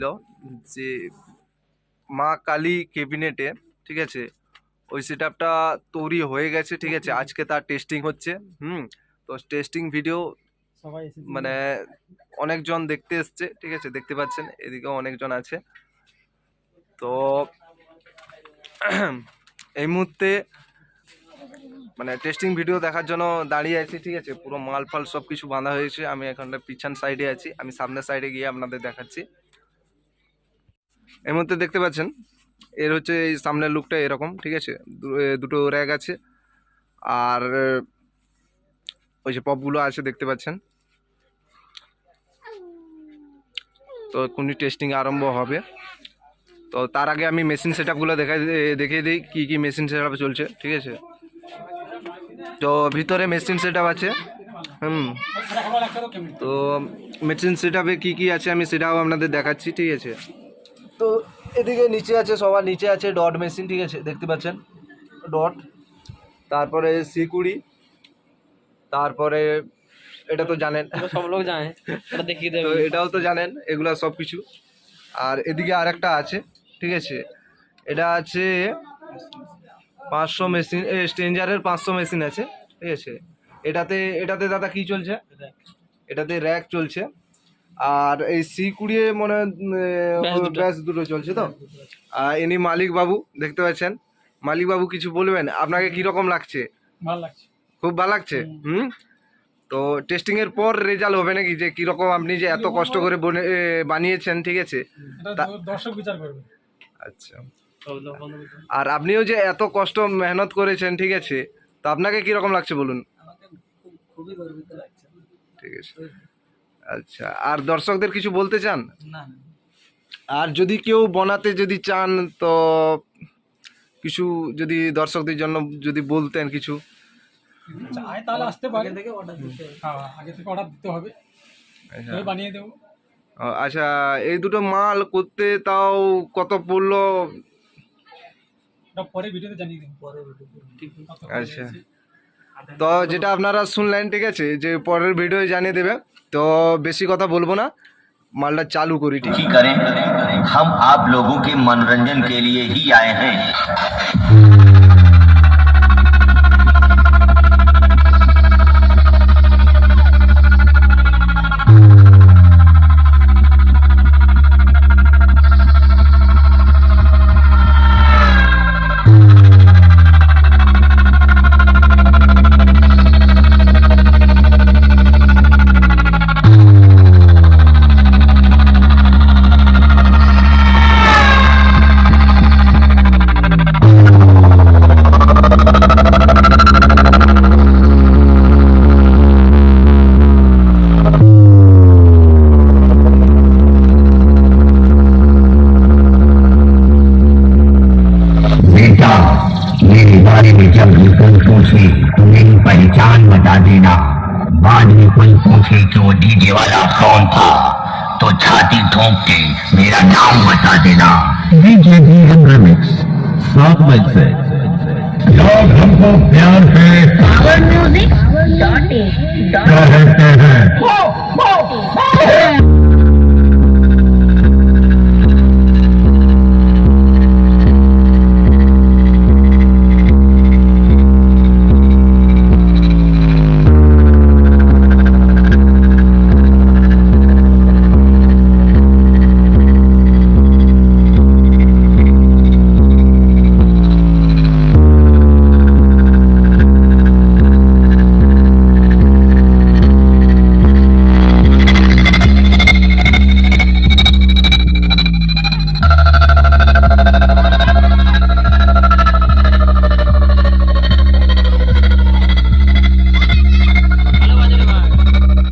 ছিল যে মা কালী ক্যাবিনেটে ঠিক আছে ওই সেট আপটা তৈরি হয়ে গেছে ঠিক আছে আজকে তার টেস্টিং হচ্ছে হুম তো টেস্টিং ভিডিও সবাই মানে অনেকজন দেখতে এসছে ঠিক আছে দেখতে পাচ্ছেন এদিকেও অনেকজন আছে। তো এই মুহূর্তে মানে টেস্টিং ভিডিও দেখার জন্য দাঁড়িয়ে আছি ঠিক আছে পুরো মাল ফাল সব কিছু বাঁধা হয়েছে আমি এখানটা পিছন সাইডে আছি আমি সামনের সাইডে গিয়ে আপনাদের দেখাচ্ছি। এই মুহূর্তে দেখতে পাচ্ছেন, এর হচ্ছে এই সামনের লুকটা এরকম, ঠিক আছে? দুটো র্যাক আছে, আর ওই যে পপগুলো আছে দেখতে পাচ্ছেন। তো এক্ষুনি টেস্টিং আরম্ভ হবে। তো তার আগে আমি মেশিন সেট আপগুলো দেখাই দেখিয়ে দিই কী কী মেশিন সেট চলছে, ঠিক আছে? তো ভিতরে মেশিন সেট আছে, হুম। তো মেশিন সেট আপে কী কী আছে আমি সেটাও আপনাদের দেখাচ্ছি, ঠিক আছে? তো এদিকে নিচে আছে সবার নিচে আছে ডট মেশিন ঠিক আছে? দেখতে পাচ্ছেন? ডট তারপরে সিকুড়ি তারপরে এটা তো জানেন। সব লোক জানে এটা দেখিয়ে দেবে। এটাও তো জানেন এগুলা সব কিছু। আর এদিকে আরেকটা আছে ঠিক আছে? এটা আছে পাঁচশো মেশিন স্টেঞ্জারের পাঁচশো মেশিন আছে ঠিক আছে? এটাতে এটাতে দাদা কি চলছে? এটাতে। র্যাক চলছে। আর এই সি কুড়িয়ে মনে হয়, ব্যাস দুটো। চলছে তো? আর ইনি মালিক বাবু দেখতে পাচ্ছেন? মালিক বাবু কিছু বলবেন? আপনাকে কীরকম লাগছে? ভালো লাগছে। খুব ভালো লাগছে? হুম। তো টেস্টিং এর পর রেজাল্ট হবে নাকি? যে কীরকম আপনি যে এত কষ্ট করে বনে- বানিয়েছেন ঠিক আছে? দর্শক বিচার করবে। আচ্ছা। আর আপনিও যে এত কষ্ট মেহনত করেছেন ঠিক আছে? তো আপনাকে কীরকম লাগছে বলুন? খুবই গর্বিত লাগছে। ঠিক আছে। আচ্ছা আর দর্শকদের কিছু বলতে চান? না। আর যদি কেউ বানাতে যদি চান তো কিছু যদি দর্শকদের জন্য যদি বলতেন কিছু। তাহলে আসতে পারে। থেকে অর্ডার দিতে হ্যাঁ আগে থেকে অর্ডার দিতে হবে। আচ্ছা। বানিয়ে দেবো। ও, আচ্ছা এই দুটো মাল করতে তাও কত পড়ল? পরে ভিডিওতে জানিয়ে দেবো। পরে ঠিক আচ্ছা। তো যেটা আপনারা শুনলেন ঠিক আছে যে পরের ভিডিও জানিয়ে দেবে। তো বেশি কথা বলবো না মালটা চালু করি ঠিক ही करें हम आप लोगों के मनोरंजन के लिए ही आए हैं बेटा मेरे बारे में जब भी कोई पूछे तो मेरी पहचान बता देना। बाद में कोई पूछे कि वो डीजे वाला कौन था तो छाती ठोक के मेरा नाम बता देना। डीजे डी रिमिक्स सात बज से। लोग हमको प्यार से dot in dot कहते हैं।